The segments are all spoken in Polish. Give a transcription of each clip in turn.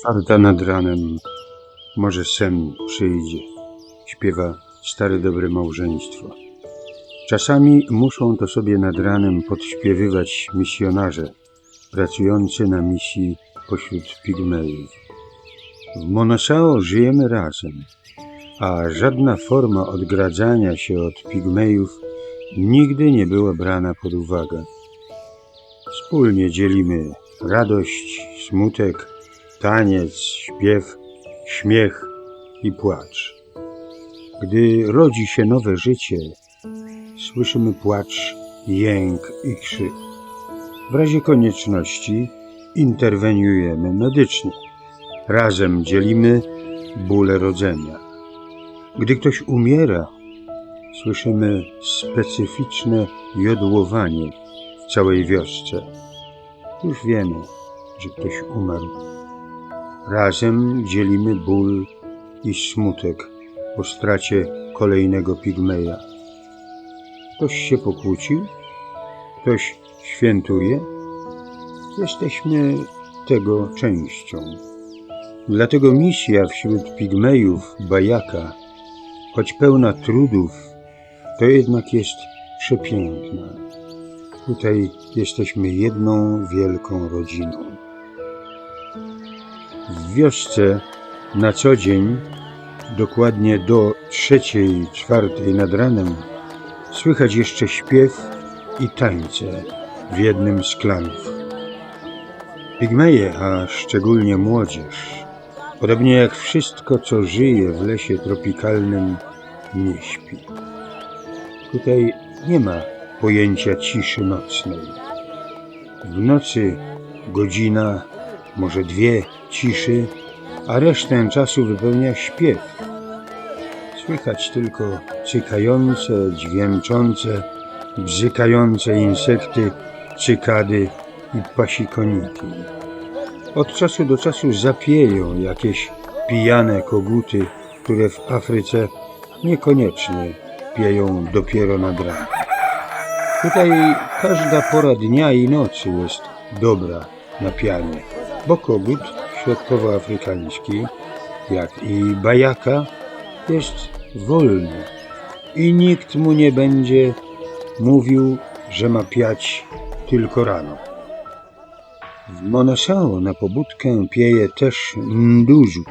Czwarta nad ranem, może sen przyjdzie, śpiewa stare dobre małżeństwo. Czasami muszą to sobie nad ranem podśpiewywać misjonarze pracujący na misji pośród pigmejów. W Monasao żyjemy razem, a żadna forma odgradzania się od pigmejów nigdy nie była brana pod uwagę. Wspólnie dzielimy radość, smutek, taniec, śpiew, śmiech i płacz. Gdy rodzi się nowe życie, słyszymy płacz, jęk i krzyk. W razie konieczności interweniujemy medycznie. Razem dzielimy bóle rodzenia. Gdy ktoś umiera, słyszymy specyficzne jodłowanie w całej wiosce. Już wiemy, że ktoś umarł. Razem dzielimy ból i smutek po stracie kolejnego pigmeja. Ktoś się pokłócił? Ktoś świętuje? Jesteśmy tego częścią. Dlatego misja wśród pigmejów Bajaka, choć pełna trudów, to jednak jest przepiękna. Tutaj jesteśmy jedną wielką rodziną. W wiosce na co dzień, dokładnie do trzeciej, czwartej nad ranem, słychać jeszcze śpiew i tańce w jednym z klanów. Pigmeje, a szczególnie młodzież, podobnie jak wszystko, co żyje w lesie tropikalnym, nie śpi. Tutaj nie ma pojęcia ciszy nocnej. W nocy godzina, może dwie ciszy, a resztę czasu wypełnia śpiew. Słychać tylko cykające, dźwięczące, bzykające insekty, cykady i pasikoniki. Od czasu do czasu zapieją jakieś pijane koguty, które w Afryce niekoniecznie pieją dopiero nad ranem. Tutaj każda pora dnia i nocy jest dobra na pianie, bo kogut środkowoafrykański, jak i bajaka, jest wolny i nikt mu nie będzie mówił, że ma piać tylko rano. W Monasao na pobudkę pieje też Nduzu.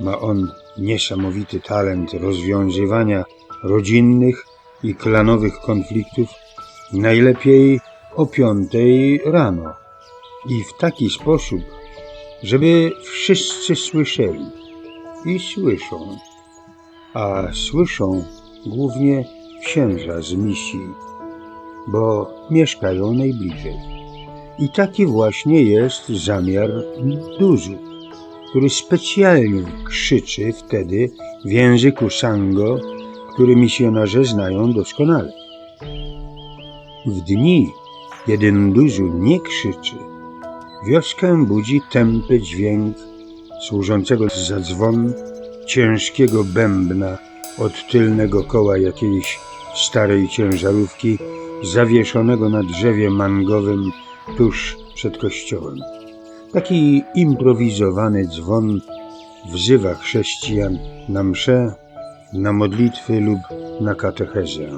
Ma on niesamowity talent rozwiązywania rodzinnych i klanowych konfliktów najlepiej o piątej rano i w taki sposób, żeby wszyscy słyszeli i słyszą, a słyszą głównie księża z misji, bo mieszkają najbliżej. I taki właśnie jest zamiar Duzu, który specjalnie krzyczy wtedy w języku Sango, który misjonarze znają doskonale. W dni, kiedy Nduzu nie krzyczy, wioskę budzi tępy dźwięk służącego za dzwon ciężkiego bębna od tylnego koła jakiejś starej ciężarówki zawieszonego na drzewie mangowym tuż przed kościołem. Taki improwizowany dzwon wzywa chrześcijan na msze, na modlitwy lub na katechezę.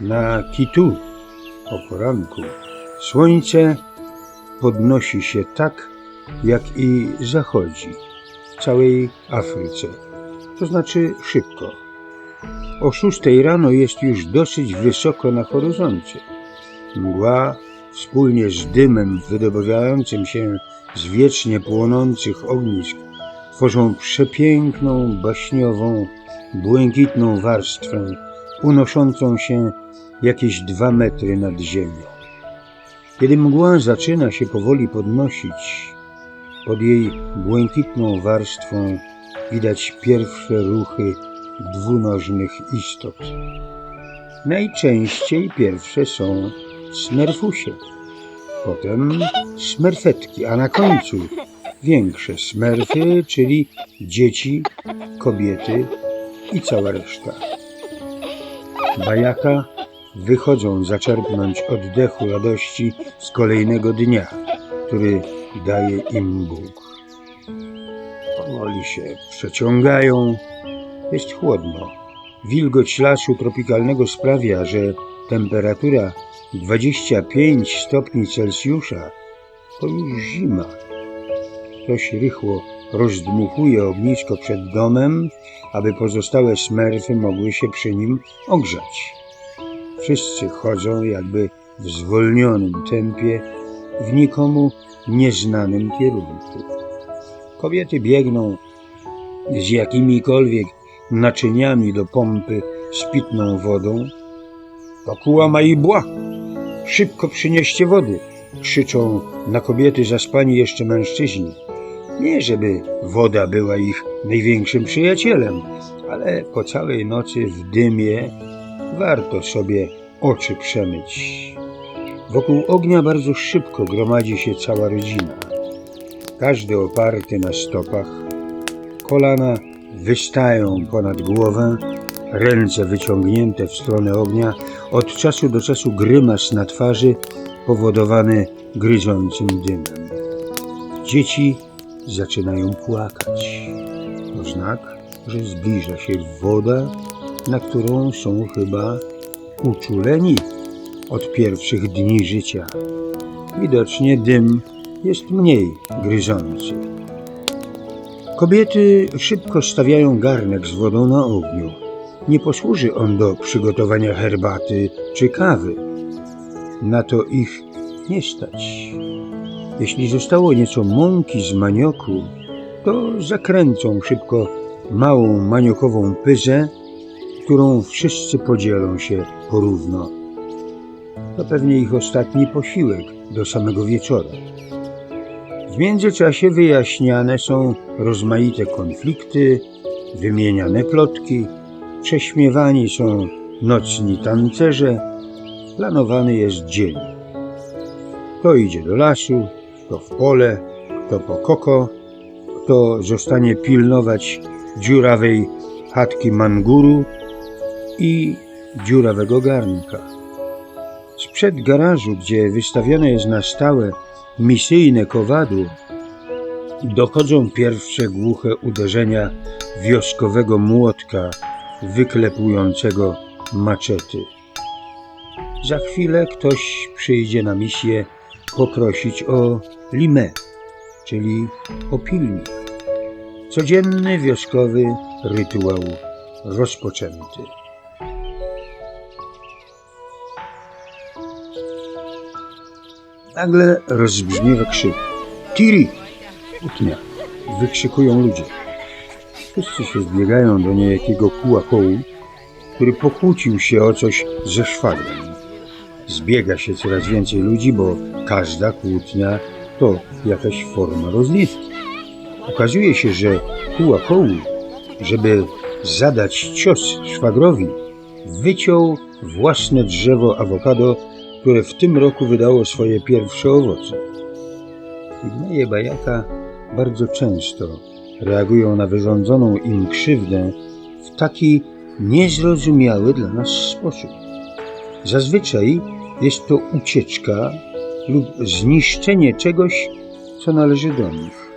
Na Kitu o poranku słońce podnosi się tak, jak i zachodzi w całej Afryce, to znaczy szybko. O szóstej rano jest już dosyć wysoko na horyzoncie. Mgła wspólnie z dymem wydobywającym się z wiecznie płonących ognisk tworzą przepiękną, baśniową, błękitną warstwę unoszącą się jakieś dwa metry nad ziemią. Kiedy mgła zaczyna się powoli podnosić, pod jej błękitną warstwą widać pierwsze ruchy dwunożnych istot. Najczęściej pierwsze są smerfusie, potem smerfetki, a na końcu większe smerfy, czyli dzieci, kobiety i cała reszta. Bajaka wychodzą zaczerpnąć oddechu radości z kolejnego dnia, który daje im Bóg. Powoli się przeciągają, jest chłodno. Wilgoć lasu tropikalnego sprawia, że temperatura 25 stopni Celsjusza to już zima. Ktoś rychło rozdmuchuje ognisko przed domem, aby pozostałe smerfy mogły się przy nim ogrzać. Wszyscy chodzą jakby w zwolnionym tempie, w nikomu nieznanym kierunku. Kobiety biegną z jakimikolwiek naczyniami do pompy z pitną wodą. Pakuła ma i bła! Szybko przynieście wody! Krzyczą na kobiety zaspani jeszcze mężczyźni. Nie, żeby woda była ich największym przyjacielem, ale po całej nocy w dymie warto sobie oczy przemyć. Wokół ognia bardzo szybko gromadzi się cała rodzina. Każdy oparty na stopach, kolana wystają ponad głowę, ręce wyciągnięte w stronę ognia, od czasu do czasu grymas na twarzy powodowany gryzącym dymem. Dzieci zaczynają płakać. To znak, że zbliża się woda, na którą są chyba uczuleni od pierwszych dni życia. Widocznie dym jest mniej gryzący. Kobiety szybko stawiają garnek z wodą na ogniu. Nie posłuży on do przygotowania herbaty czy kawy. Na to ich nie stać. Jeśli zostało nieco mąki z manioku, to zakręcą szybko małą maniokową pyzę, którą wszyscy podzielą się porówno. To pewnie ich ostatni posiłek do samego wieczora. W międzyczasie wyjaśniane są rozmaite konflikty, wymieniane plotki, prześmiewani są nocni tancerze, planowany jest dzień. Kto idzie do lasu, kto w pole, kto po koko, kto zostanie pilnować dziurawej chatki manguru i dziurawego garnka. Sprzed garażu, gdzie wystawione jest na stałe misyjne kowadło, dochodzą pierwsze głuche uderzenia wioskowego młotka wyklepującego maczety. Za chwilę ktoś przyjdzie na misję poprosić o limę, czyli o pilnik. Codzienny wioskowy rytuał rozpoczęty. Nagle rozbrzmiewa krzyk. Tiri! Kłótnia. Wykrzykują ludzie. Wszyscy się zbiegają do niejakiego kułakołu, który pokłócił się o coś ze szwagrem. Zbiega się coraz więcej ludzi, bo każda kłótnia to jakaś forma rozliwki. Okazuje się, że kułakołu, żeby zadać cios szwagrowi, wyciął własne drzewo awokado, które w tym roku wydało swoje pierwsze owoce. Pigmeje Bajaka bardzo często reagują na wyrządzoną im krzywdę w taki niezrozumiały dla nas sposób. Zazwyczaj jest to ucieczka lub zniszczenie czegoś, co należy do nich.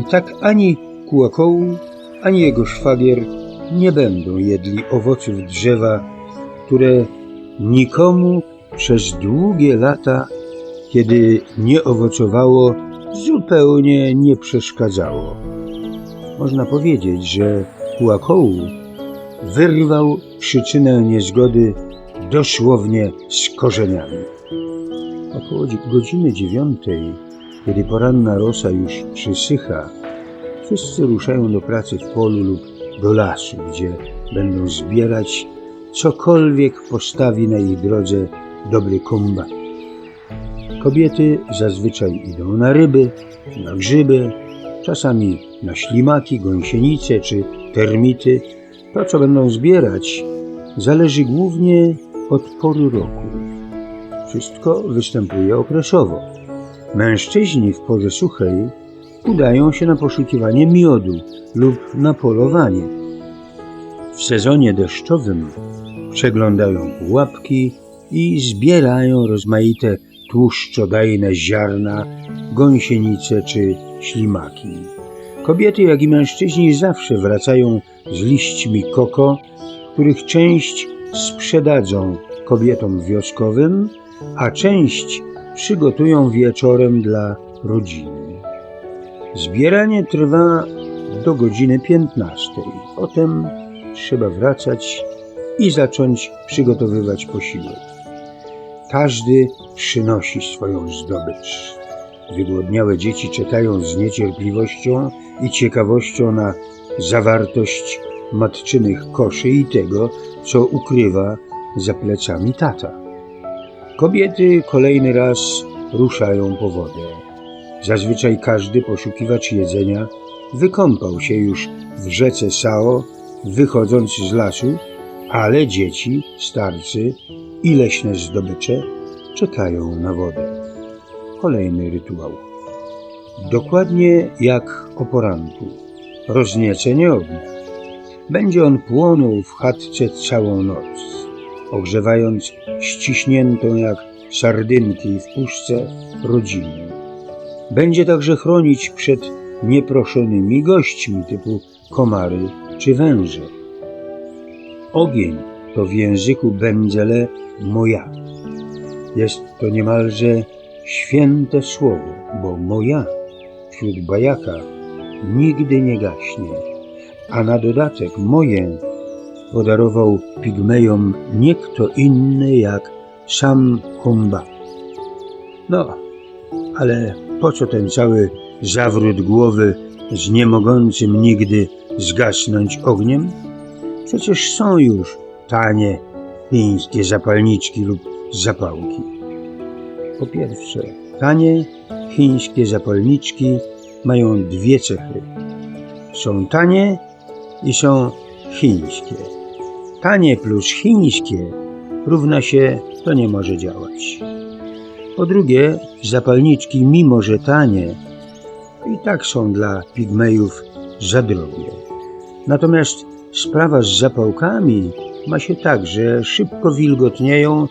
I tak ani Kułakołu, ani jego szwagier nie będą jedli owoców drzewa, które nikomu przez długie lata, kiedy nie owocowało, zupełnie nie przeszkadzało. Można powiedzieć, że Kułakołu wyrwał przyczynę niezgody dosłownie z korzeniami. Około godziny dziewiątej, kiedy poranna rosa już przysycha, wszyscy ruszają do pracy w polu lub do lasu, gdzie będą zbierać cokolwiek postawi na ich drodze dobry kombat. Kobiety zazwyczaj idą na ryby, na grzyby, czasami na ślimaki, gąsienice czy termity. To, co będą zbierać, zależy głównie od pory roku. Wszystko występuje okresowo. Mężczyźni w porze suchej udają się na poszukiwanie miodu lub na polowanie. W sezonie deszczowym przeglądają pułapki i zbierają rozmaite tłuszczodajne ziarna, gąsienice czy ślimaki. Kobiety, jak i mężczyźni zawsze wracają z liśćmi koko, których część sprzedadzą kobietom wioskowym, a część przygotują wieczorem dla rodziny. Zbieranie trwa do godziny 15. Potem trzeba wracać i zacząć przygotowywać posiłek. Każdy przynosi swoją zdobycz. Wygłodniałe dzieci czekają z niecierpliwością i ciekawością na zawartość matczynych koszy i tego, co ukrywa za plecami tata. Kobiety kolejny raz ruszają po wodę. Zazwyczaj każdy poszukiwacz jedzenia wykąpał się już w rzece Sao, wychodząc z lasu, ale dzieci, starcy i leśne zdobycze czekają na wodę. Kolejny rytuał. Dokładnie jak o poranku. Ognia. Będzie on płonął w chatce całą noc, ogrzewając ściśniętą jak sardynki w puszce rodzinę. Będzie także chronić przed nieproszonymi gośćmi typu komary czy węże. Ogień to w języku Benzele moja. Jest to niemalże święte słowo, bo moja wśród bajaka nigdy nie gaśnie, a na dodatek moje podarował pigmejom nie kto inny jak sam Humba. No, ale po co ten cały zawrót głowy z niemogącym nigdy zgasnąć ogniem? Przecież są już tanie chińskie zapalniczki lub zapałki. Po pierwsze, tanie chińskie zapalniczki mają dwie cechy. Są tanie i są chińskie. Tanie plus chińskie równa się to nie może działać. Po drugie, zapalniczki, mimo że tanie, i tak są dla pigmejów za drogie. Natomiast sprawa z zapałkami ma się tak, że szybko wilgotnieją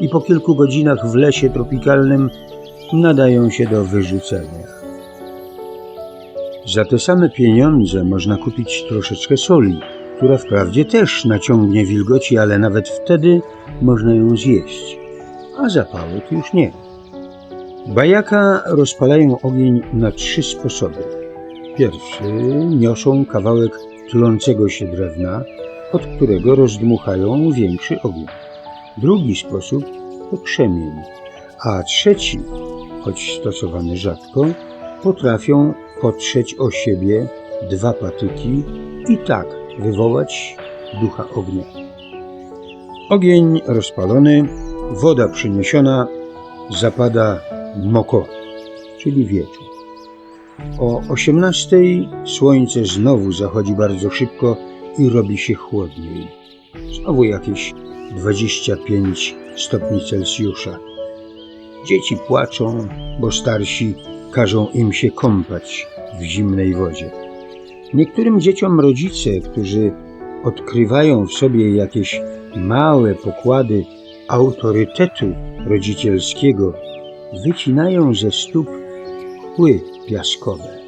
i po kilku godzinach w lesie tropikalnym nadają się do wyrzucenia. Za te same pieniądze można kupić troszeczkę soli, która wprawdzie też naciągnie wilgoci, ale nawet wtedy można ją zjeść, a zapałek już nie. Bajaka rozpalają ogień na trzy sposoby. Pierwszy niosą kawałek tlącego się drewna, od którego rozdmuchają większy ogień. Drugi sposób to krzemień, a trzeci, choć stosowany rzadko, potrafią potrzeć o siebie dwa patyki i tak wywołać ducha ognia. Ogień rozpalony, woda przyniesiona, zapada moko, czyli wieczór. O 18 słońce znowu zachodzi bardzo szybko i robi się chłodniej. Znowu jakieś 25 stopni Celsjusza. Dzieci płaczą, bo starsi każą im się kąpać w zimnej wodzie. Niektórym dzieciom rodzice, którzy odkrywają w sobie jakieś małe pokłady autorytetu rodzicielskiego, wycinają ze stóp kły piaskowe.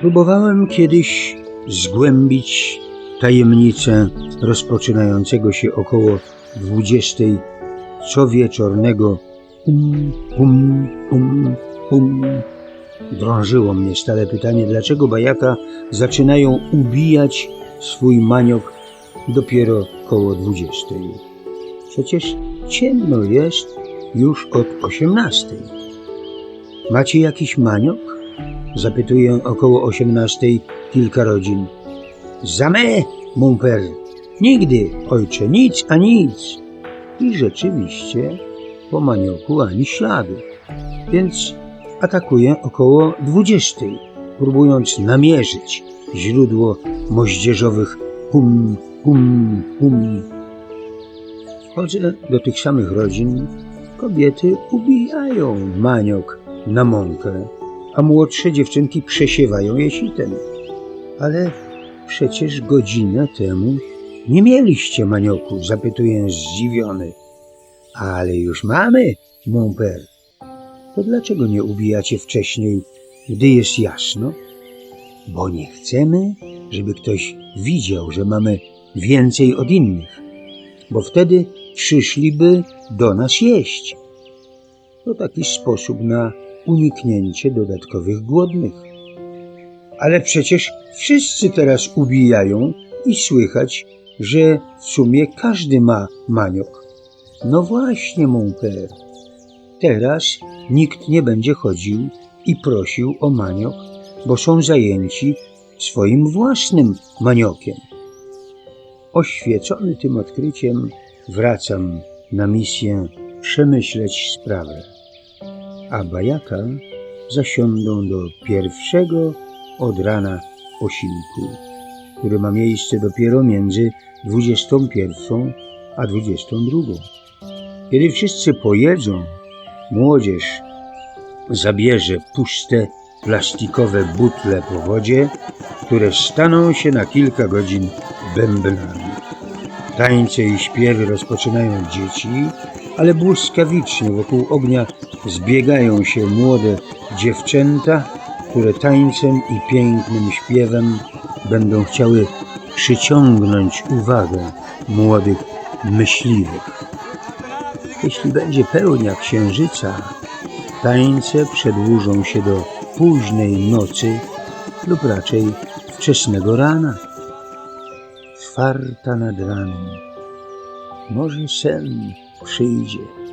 Próbowałem kiedyś zgłębić tajemnicę rozpoczynającego się około dwudziestej cowieczornego hum, hum, hum, hum. Drążyło mnie stale pytanie, dlaczego bajaka zaczynają ubijać swój maniok dopiero koło dwudziestej. Przecież ciemno jest już od osiemnastej. Macie jakiś maniok? Zapytuję około osiemnastej kilka rodzin. Zame, père. Nigdy, ojcze, nic a nic. I rzeczywiście po manioku ani śladu. Więc atakuję około dwudziestej, próbując namierzyć źródło moździerzowych hum, hum, hum. Wchodzę do tych samych rodzin. Kobiety ubijają maniok na mąkę, a młodsze dziewczynki przesiewają je sitem. Ale przecież godzinę temu nie mieliście manioku, zapytuję zdziwiony. Ale już mamy, mon père. To dlaczego nie ubijacie wcześniej, gdy jest jasno? Bo nie chcemy, żeby ktoś widział, że mamy więcej od innych, bo wtedy przyszliby do nas jeść. To taki sposób na uniknięcie dodatkowych głodnych. Ale przecież wszyscy teraz ubijają i słychać, że w sumie każdy ma maniok. No właśnie, père. Teraz nikt nie będzie chodził i prosił o maniok, bo są zajęci swoim własnym maniokiem. Oświecony tym odkryciem, wracam na misję przemyśleć sprawę, a bajaka zasiądą do pierwszego od rana posiłku, który ma miejsce dopiero między 21 a 22. Kiedy wszyscy pojedzą, młodzież zabierze puste plastikowe butle po wodzie, które staną się na kilka godzin bębnami. Tańce i śpiewy rozpoczynają dzieci, ale błyskawicznie wokół ognia zbiegają się młode dziewczęta, które tańcem i pięknym śpiewem będą chciały przyciągnąć uwagę młodych myśliwych. Jeśli będzie pełnia księżyca, tańce przedłużą się do późnej nocy lub raczej wczesnego rana. Czwarta nad ranem. Może sen przyjdzie.